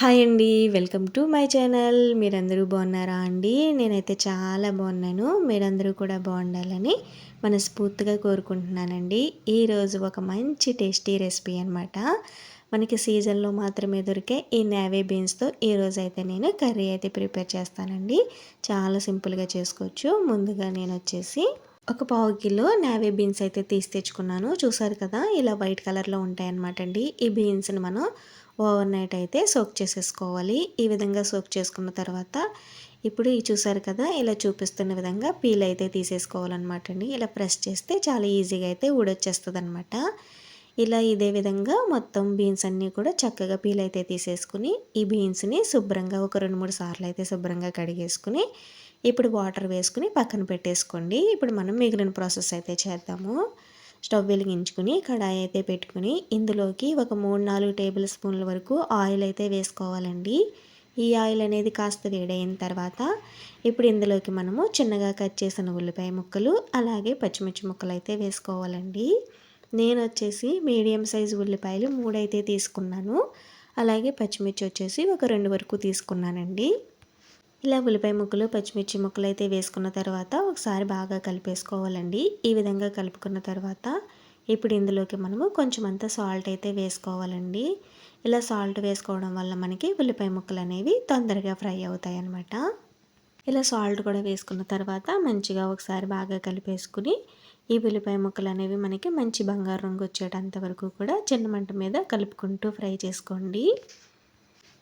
Hi అండి welcome to my channel. మీరందరూ బాగున్నారా అండి? నేనైతే చాలా బాగున్నాను. మీరందరూ కూడా బాగుండాలని మనస్ఫూర్తిగా కోరుకుంటున్నానండి. ఈరోజు ఒక మంచి టేస్టీ రెసిపీ అనమాట మనకి సీజన్లో మాత్రమే దొరికే ఈ నేవీ బీన్స్తో ఈరోజు అయితే నేను కర్రీ అయితే ప్రిపేర్ చేస్తానండి. చాలా సింపుల్గా చేసుకోవచ్చు. ముందుగా నేను వచ్చేసి ఒక పావు కిలో నావే బీన్స్ అయితే తీసి తెచ్చుకున్నాను. చూసారు కదా ఇలా వైట్ కలర్లో ఉంటాయన్నమాట అండి ఈ బీన్స్ని మనం ఓవర్ నైట్ అయితే సోక్ చేసేసుకోవాలి. ఈ విధంగా సోక్ చేసుకున్న తర్వాత ఇప్పుడు ఈ చూసారు కదా ఇలా చూపిస్తున్న విధంగా పీల్ అయితే తీసేసుకోవాలన్నమాట అండి ఇలా ప్రెస్ చేస్తే చాలా ఈజీగా అయితే ఊడొచ్చేస్తుంది అనమాట ఇలా ఇదే విధంగా మొత్తం బీన్స్ అన్నీ కూడా చక్కగా పీల్ అయితే తీసేసుకుని ఈ బీన్స్ని శుభ్రంగా ఒక రెండు మూడు సార్లు అయితే శుభ్రంగా కడిగేసుకుని ఇప్పుడు వాటర్ వేసుకుని పక్కన పెట్టేసుకోండి. ఇప్పుడు మనం మిగిలిన ప్రాసెస్ అయితే చేద్దాము. స్టవ్ వెలిగించుకుని కడాయి అయితే పెట్టుకుని ఇందులోకి ఒక మూడు నాలుగు టేబుల్ స్పూన్ల వరకు ఆయిల్ అయితే వేసుకోవాలండి. ఈ ఆయిల్ అనేది కాస్త వేడైన తర్వాత ఇప్పుడు ఇందులోకి మనము చిన్నగా కట్ చేసిన ఉల్లిపాయ ముక్కలు అలాగే పచ్చిమిర్చి ముక్కలు అయితే వేసుకోవాలండి. నేను వచ్చేసి మీడియం సైజు ఉల్లిపాయలు మూడైతే తీసుకున్నాను. అలాగే పచ్చిమిర్చి వచ్చేసి ఒక రెండు వరకు తీసుకున్నానండి. ఇలా ఉల్లిపాయ ముక్కలు పచ్చిమిర్చి ముక్కలు అయితే వేసుకున్న తర్వాత ఒకసారి బాగా కలిపేసుకోవాలండి. ఈ విధంగా కలుపుకున్న తర్వాత ఇప్పుడు ఇందులోకి మనము కొంచెం అంత సాల్ట్ అయితే వేసుకోవాలండి. ఇలా సాల్ట్ వేసుకోవడం వల్ల మనకి ఉల్లిపాయ ముక్కలు అనేవి తొందరగా ఫ్రై అవుతాయి అన్నమాట ఇలా సాల్ట్ కూడా వేసుకున్న తర్వాత మంచిగా ఒకసారి బాగా కలిపేసుకుని ఈ ఉల్లిపాయ ముక్కలు అనేవి మనకి మంచి బంగారు రంగు వచ్చేటంత వరకు కూడా చిన్న మంట మీద కలుపుకుంటూ ఫ్రై చేసుకోండి.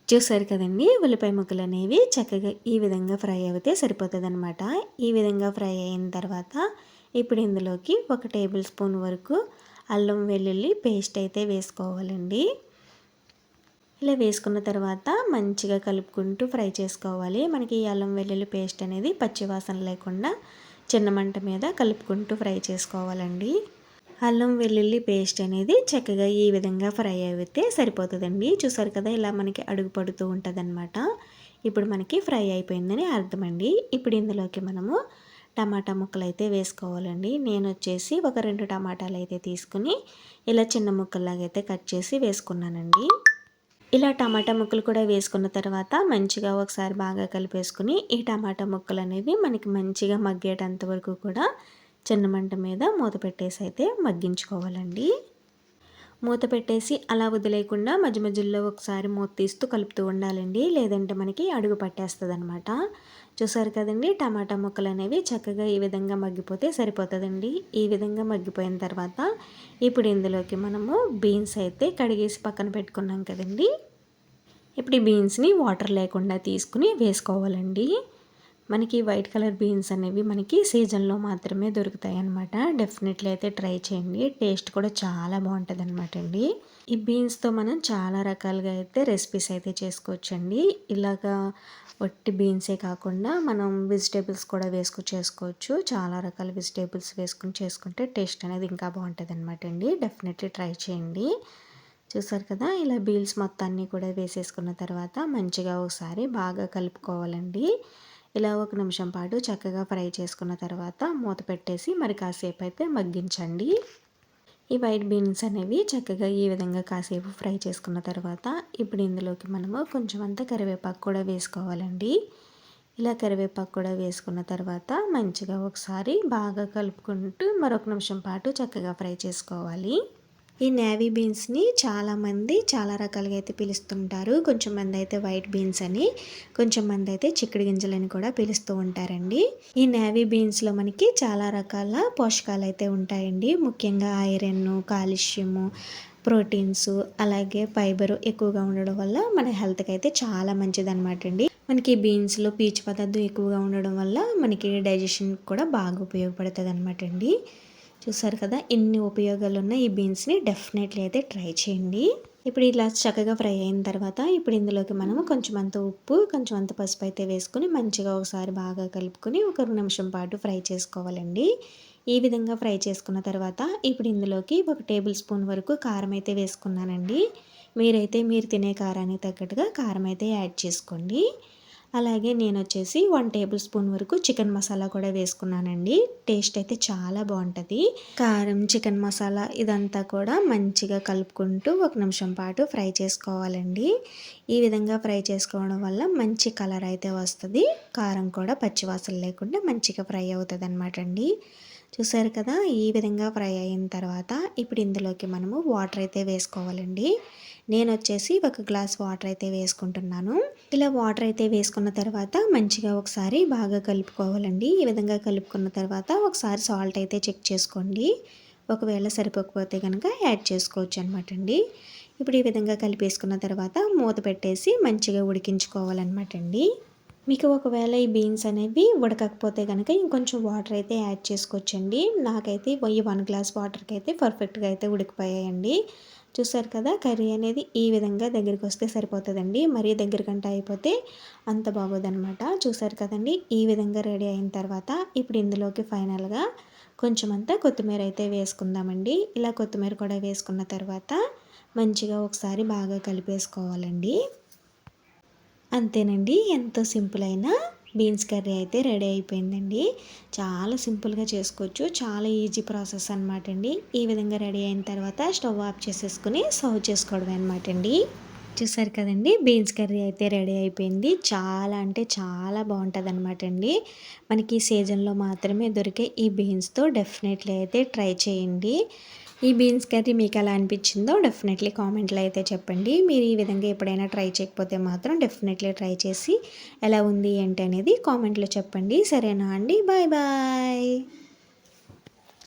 చూసారు కదండి ఉల్లిపాయ ముక్కలు అనేవి చక్కగా ఈ విధంగా ఫ్రై అవుతే సరిపోతుందన్నమాట. ఈ విధంగా ఫ్రై అయిన తర్వాత ఇప్పుడు ఇందులోకి ఒక టేబుల్ స్పూన్ వరకు అల్లం వెల్లుల్లి పేస్ట్ అయితే వేసుకోవాలండి. ఇలా వేసుకున్న తర్వాత మంచిగా కలుపుకుంటూ ఫ్రై చేసుకోవాలి. మనకి ఈ అల్లం వెల్లుల్లి పేస్ట్ అనేది పచ్చివాసన లేకుండా చిన్న మంట మీద కలుపుకుంటూ ఫ్రై చేసుకోవాలండి. అల్లం వెల్లుల్లి పేస్ట్ అనేది చక్కగా ఈ విధంగా ఫ్రై అయితే సరిపోతుందండి. చూసారు కదా ఇలా మనకి అడుగు పడుతూ ఉంటుందన్నమాట. ఇప్పుడు మనకి ఫ్రై అయిపోయిందని అర్థమండి. ఇప్పుడు ఇందులోకి మనము టమాటా ముక్కలు అయితే వేసుకోవాలండి. నేను వచ్చేసి ఒక రెండు టమాటాలు అయితే తీసుకుని ఇలా చిన్న ముక్కల్లాగా అయితే కట్ చేసి వేసుకున్నానండి. ఇలా టమాటా ముక్కలు కూడా వేసుకున్న తర్వాత మంచిగా ఒకసారి బాగా కలిపేసుకుని ఈ టమాటా ముక్కలు అనేవి మనకి మంచిగా మగ్గేటంత వరకు కూడా చిన్న మంట మీద మూత పెట్టేసి అయితే మగ్గించుకోవాలండి. మూత పెట్టేసి అలా వదిలేయకుండా మధ్య మధ్యలో ఒకసారి మూత తీస్తూ కలుపుతూ ఉండాలండి. లేదంటే మనకి అడుగు పట్టేస్తుంది అనమాట చూసారు కదండి టమాటా ముక్కలు అనేవి చక్కగా ఈ విధంగా మగ్గిపోతే సరిపోతుందండి. ఈ విధంగా మగ్గిపోయిన తర్వాత ఇప్పుడు ఇందులోకి మనము బీన్స్ అయితే కడిగేసి పక్కన పెట్టుకున్నాం కదండి. ఇప్పుడు ఈ బీన్స్ని వాటర్ లేకుండా తీసుకుని వేసుకోవాలండి. మనకి వైట్ కలర్ బీన్స్ అనేవి మనకి సీజన్లో మాత్రమే దొరుకుతాయి అనమాట డెఫినెట్లీ అయితే ట్రై చేయండి. టేస్ట్ కూడా చాలా బాగుంటుంది అనమాట అండి. ఈ బీన్స్తో మనం చాలా రకాలుగా అయితే రెసిపీస్ అయితే చేసుకోవచ్చండి. ఇలాగా వట్టి బీన్సే కాకుండా మనం వెజిటేబుల్స్ కూడా వేసుకుని చేసుకోవచ్చు. చాలా రకాల వెజిటేబుల్స్ వేసుకుని చేసుకుంటే టేస్ట్ అనేది ఇంకా బాగుంటుంది అనమాట అండి. డెఫినెట్లీ ట్రై చేయండి. చూసారు కదా ఇలా బీన్స్ మొత్తాన్ని కూడా వేసేసుకున్న తర్వాత మంచిగా ఒకసారి బాగా కలుపుకోవాలండి. ఇలా ఒక నిమిషం పాటు చక్కగా ఫ్రై చేసుకున్న తర్వాత మూత పెట్టేసి మరి కాసేపు అయితే మగ్గించండి. ఈ వైట్ బీన్స్ అనేవి చక్కగా ఈ విధంగా కాసేపు ఫ్రై చేసుకున్న తర్వాత ఇప్పుడు ఇందులోకి మనము కొంచెం అంత కరివేపాకు కూడా వేసుకోవాలండి. ఇలా కరివేపాకు కూడా వేసుకున్న తర్వాత మంచిగా ఒకసారి బాగా కలుపుకుంటూ మరొక నిమిషం పాటు చక్కగా ఫ్రై చేసుకోవాలి. ఈ నేవీ బీన్స్ని చాలామంది చాలా రకాలుగా అయితే పిలుస్తుంటారు. కొంచెం మంది అయితే వైట్ బీన్స్ అని కొంచెం మంది అయితే చిక్కుడు గింజలని కూడా పిలుస్తూ ఉంటారండి. ఈ నేవీ బీన్స్లో మనకి చాలా రకాల పోషకాలు అయితే ఉంటాయండి. ముఖ్యంగా ఐరన్ కాల్షియము ప్రోటీన్స్ అలాగే ఫైబర్ ఎక్కువగా ఉండడం వల్ల మన హెల్త్కి అయితే చాలా మంచిది అనమాట అండి. మనకి బీన్స్లో పీచు పదార్థం ఎక్కువగా ఉండడం వల్ల మనకి డైజెషన్ కూడా బాగా ఉపయోగపడుతుంది అనమాట అండి. చూసారు కదా ఎన్ని ఉపయోగాలు ఉన్నాయి ఈ బీన్స్ని. డెఫినెట్లీ అయితే ట్రై చేయండి. ఇప్పుడు ఇలా చక్కగా ఫ్రై అయిన తర్వాత ఇప్పుడు ఇందులోకి మనము కొంచెం అంత ఉప్పు కొంచెం అంత పసుపు అయితే వేసుకుని మంచిగా ఒకసారి బాగా కలుపుకొని ఒక నిమిషం పాటు ఫ్రై చేసుకోవాలండి. ఈ విధంగా ఫ్రై చేసుకున్న తర్వాత ఇప్పుడు ఇందులోకి ఒక టేబుల్ స్పూన్ వరకు కారం అయితే వేసుకున్నానండి. మీరైతే మీరు తినే కారానికి తగ్గట్టుగా కారం అయితే యాడ్ చేసుకోండి. అలాగే నేను వచ్చేసి వన్ టేబుల్ స్పూన్ వరకు చికెన్ మసాలా కూడా వేసుకున్నానండి. టేస్ట్ అయితే చాలా బాగుంటుంది కారం చికెన్ మసాలా ఇదంతా కూడా మంచిగా కలుపుకుంటూ ఒక నిమిషం పాటు ఫ్రై చేసుకోవాలండి. ఈ విధంగా ఫ్రై చేసుకోవడం వల్ల మంచి కలర్ అయితే వస్తుంది. కారం కూడా పచ్చివాసన లేకుండా మంచిగా ఫ్రై అవుతుంది అనమాట అండి చూసారు కదా ఈ విధంగా ఫ్రై అయిన తర్వాత ఇప్పుడు ఇందులోకి మనము వాటర్ అయితే వేసుకోవాలండి. నేను వచ్చేసి ఒక గ్లాస్ వాటర్ అయితే వేసుకుంటున్నాను. ఇలా వాటర్ అయితే వేసుకున్న తర్వాత మంచిగా ఒకసారి బాగా కలుపుకోవాలండి. ఈ విధంగా కలుపుకున్న తర్వాత ఒకసారి సాల్ట్ అయితే చెక్ చేసుకోండి. ఒకవేళ సరిపోకపోతే కనుక యాడ్ చేసుకోవచ్చు అనమాట అండి. ఇప్పుడు ఈ విధంగా కలిపేసుకున్న తర్వాత మూత పెట్టేసి మంచిగా ఉడికించుకోవాలన్నమాట అండి. మీకు ఒకవేళ ఈ బీన్స్ అనేవి ఉడకకపోతే కనుక ఇంకొంచెం వాటర్ అయితే యాడ్ చేసుకోవచ్చండి. నాకైతే ఈ వన్ గ్లాస్ వాటర్కి అయితే పర్ఫెక్ట్గా అయితే ఉడికిపోయాయండి. చూసారు కదా కర్రీ అనేది ఈ విధంగా దగ్గరికి వస్తే సరిపోతుందండి. మరీ దగ్గరకంటే అయిపోతే అంత బాగోదనమాట చూసారు కదండి ఈ విధంగా రెడీ అయిన తర్వాత ఇప్పుడు ఇందులోకి ఫైనల్గా కొంచెం అంతా కొత్తిమీర అయితే వేసుకుందామండి. ఇలా కొత్తిమీర కూడా వేసుకున్న తర్వాత మంచిగా ఒకసారి బాగా కలిపేసుకోవాలండి. అంతేనండి ఎంతో సింపుల్ అయినా బీన్స్ కర్రీ అయితే రెడీ అయిపోయిందండి. చాలా సింపుల్గా చేసుకోవచ్చు. చాలా ఈజీ ప్రాసెస్ అనమాట అండి ఈ విధంగా రెడీ అయిన తర్వాత స్టవ్ ఆఫ్ చేసేసుకుని సర్వ్ చేసుకోవడం అనమాట అండి చూసారు కదండి బీన్స్ కర్రీ అయితే రెడీ అయిపోయింది. చాలా అంటే చాలా బాగుంటుంది అనమాట అండి మనకి ఈ సీజన్లో మాత్రమే దొరికే ఈ బీన్స్తో డెఫినెట్లీ అయితే ట్రై చేయండి. ఈ బీన్స్ కర్రీ మీకు ఎలా అనిపించిందో డెఫినెట్లీ కామెంట్లో అయితే చెప్పండి. మీరు ఈ విధంగా ఎప్పుడైనా ట్రై చేయకపోతే మాత్రం డెఫినెట్లీ ట్రై చేసి ఎలా ఉంది ఏంటి అనేది కామెంట్లో చెప్పండి. సరేనా అండి? Bye bye.